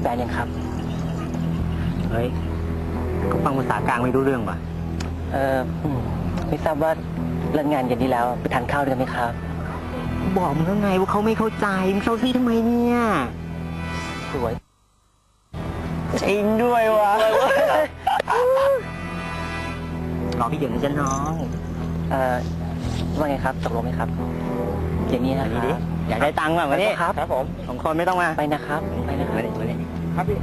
แฟนยังครับ เฮ้ยก็ฟังภาษากลางไม่รู้เรื่องว่ะ เอออืมไม่ทราบว่าเลิกงานเย็นนี้แล้วไปทานข้าวด้วยกันไหมครับ บอกมึงแล้วไงว่าเขาไม่เข้าใจมึงเศร้าซีทำไมเนี่ยสวยจริงด้วยวะรอพี่เดี๋ยวนะจ๊ะน้อง เอ่อว่าไงครับตกลงไหมครับเย็นนี้นะมาคนี่รับดิ อยากได้ตังค์ป่ะมานี่ครับครับผมสองคนไม่ต้องมาไปนะครับไปนะครับมาดิมาดิครับพี่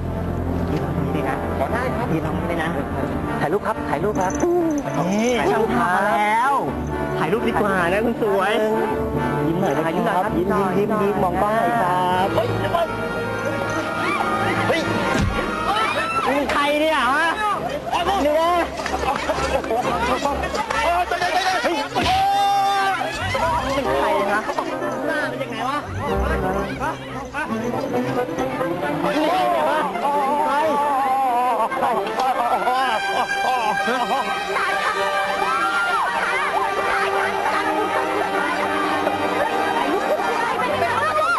พี่ลองนี่ด้วยนะขอได้ครับพี่ลองนี่ด้วยนะถ่ายรูปครับถ่ายรูปครับนี่ถ่ายรูปมาแล้วถ่ายรูปดีกว่านะคุณสวยยิ้มหน่อยนะถ่ายรูปหน่อยครับยิ้มยิ้มยิ้มยิ้มมองกล้องหน่อยครับเฮ้ยเดี๋ยวก่อนเฮ้ยนี่มันใครเนี่ยฮะนี่นะ นี่ไงวะใคร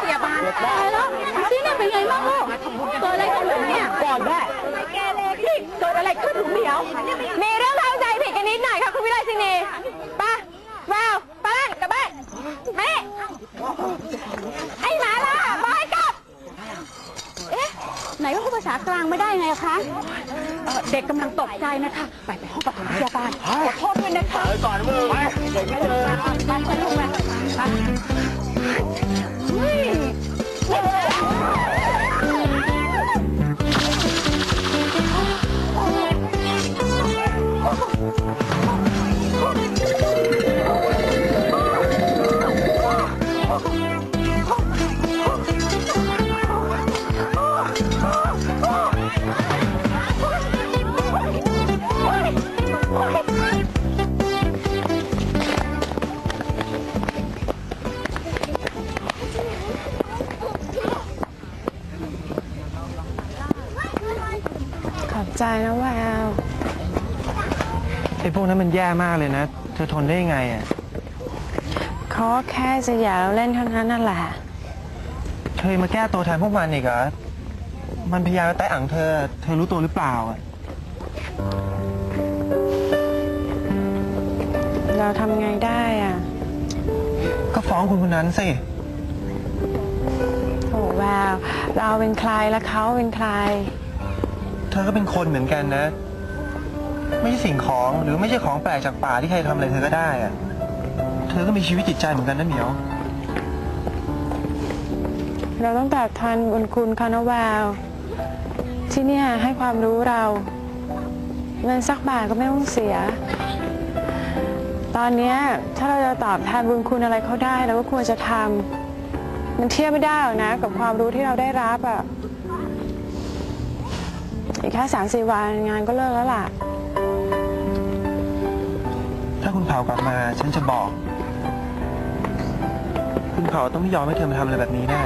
พยาบาลตายแล้วที่นี่เป็นไงบ้างลูกเกิดอะไรขึ้นเนี่ย ก่อนแม่ แกเลนี่เกิดอะไรขึ้นถุงเดียว มีเรื่องเข้าใจผิดกันนิดหน่อยค่ะคุณวิไลศินีไป้าแววไป้ากลับบ้านแม่ไอ้หมาล่ะบอยกลับ เอ๊ะ ไหนว่าพูดภาษากลางไม่ได้ไงอะคะเอ่อเด็กกำลังตกใจนะคะ ไปไปห้องปฐมพยาบาลขอโทษด้วยนะคะก่อนมึงไปเด็กไม่เลยไปไปลูกไปไป ใจนะแววไอ้พวกนั้นมันแย่มากเลยนะ เธอทนได้ยังไงอะเขาก็แค่จะอยากเราเล่นเท่านั้นนั่นแหละ เธอมาแก้ตัวแทนพวกมันอีกเหรอ มันพยายามจะแตะอังเธอ เธอรู้ตัวหรือเปล่าอะ เราทำไงได้อะ ก็ฟ้องคุณคนนั้นสิโอ้แววเราเป็นใครแล้วเขาเป็นใคร เธอก็เป็นคนเหมือนกันนะ ไม่ใช่สิ่งของหรือไม่ใช่ของแปลกจากป่าที่ใครทำอะไรเธอก็ได้อะเธอก็มีชีวิตจิตใจเหมือนกันนะเหมียว เราต้องตอบแทนบุญคุณเขานะแววที่เนี่ยให้ความรู้เรา เงินสักบาทก็ไม่ต้องเสีย ตอนเนี้ยถ้าเราจะตอบแทนบุญคุณอะไรเขาได้เราก็ควรจะทำมันเทียบไม่ได้หรอกนะ กับความรู้ที่เราได้รับอะ อีกแค่สามสี่วันงานก็เลิกแล้วล่ะ ถ้าคุณเผากลับมาฉันจะบอก คุณเผาต้องไม่ยอมให้เธอมาทำอะไรแบบนี้แน่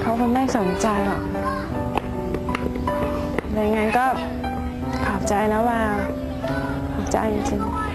เขาคงไม่สนใจหรอกยังไงก็ขอบใจนะวาวขอบใจจริงๆ